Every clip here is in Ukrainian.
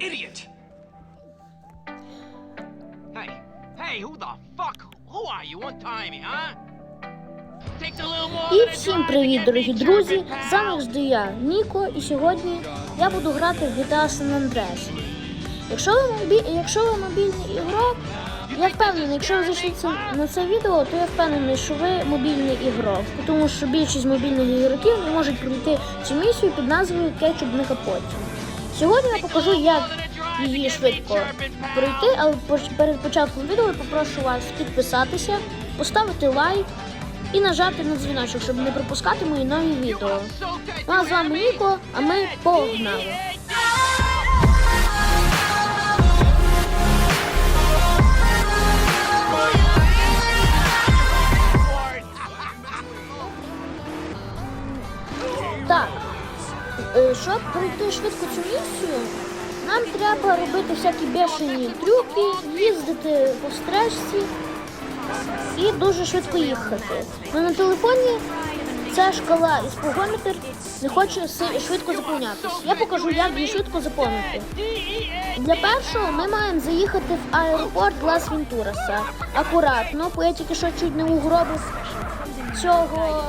idiot! Hey, hey, who the fuck? Who are you? Untie me, huh? І всім привіт, дорогі друзі! Завжди я Ніко, і сьогодні я буду грати в GTA San Andreas. Якщо ви, мобі... якщо ви мобільний ігрок, я впевнений, якщо ви зайшли на це відео, то я впевнений, що ви мобільний ігрок. Тому що більшість мобільних ігроків не можуть пройти цю місію під назвою Кетчуп на капоті. Сьогодні я покажу, як її швидко пройти, але перед початком відео я попрошу вас підписатися, поставити лайк і нажати на дзвіночок, щоб не пропускати мої нові відео. Ну а з вами Ніко, а ми погнали. Щоб пройти швидко цю місію, нам треба робити всякі бешені трюки, їздити по стежці і дуже швидко їхати. Ну, на телефоні ця шкала із погометр не хоче швидко заповнятися. Я покажу, як її швидко заповнити. Для першого ми маємо заїхати в аеропорт Лас Вентураса. Акуратно, бо я тільки що чуть не угробив цього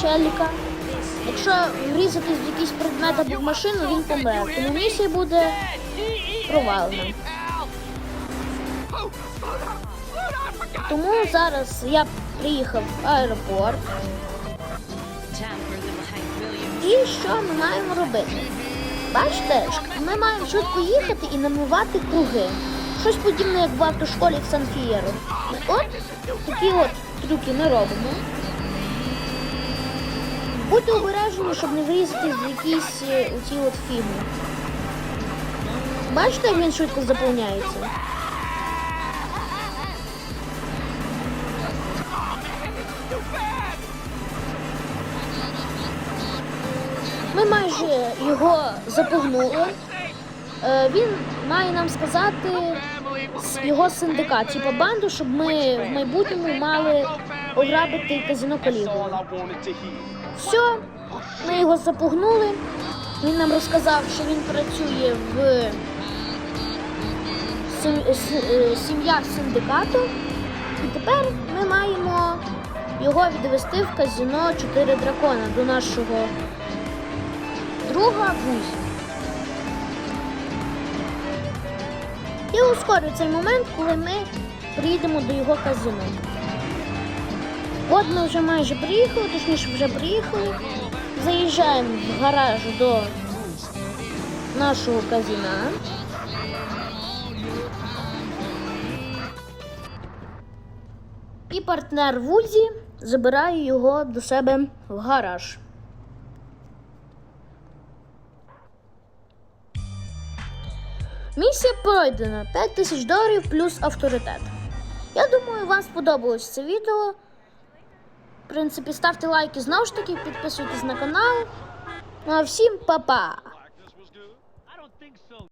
челіка. Якщо врізатись в якийсь предмет або в машину, він помре. Тому місія буде провалена. Тому зараз я приїхав в аеропорт. І що ми маємо робити? Бачите, ми маємо швидко їхати і намивати круги. Щось подібне, як в автошколі в Сан-Фієро. От такі от трюки ми робимо. Будьте обережні, щоб не врізатись в якісь е, оці от фігні. Бачите, як він швидко заповняється? Ми майже його запугнули. Е, Він має нам сказати його синдикат, типу банду, щоб ми в майбутньому мали ограбити казино Калігулу. Все, ми його запугнули. Він нам розказав, що він працює в е, сім'ях синдикату. І тепер ми маємо його відвести в казино 4 дракона до нашого друга Вузі. Я ускорю цей момент, коли ми приїдемо до його казино. От ми вже майже приїхали, точніше вже приїхали. Заїжджаємо в гараж до нашого казіна. І партнер Вузі забирає його до себе в гараж. Місія пройдена 5 тисяч доларів плюс авторитет. Я думаю, вам сподобалось це відео. Принципі, ставте лайки знову ж таки, підписуйтесь на канал. Ну а всім па-па!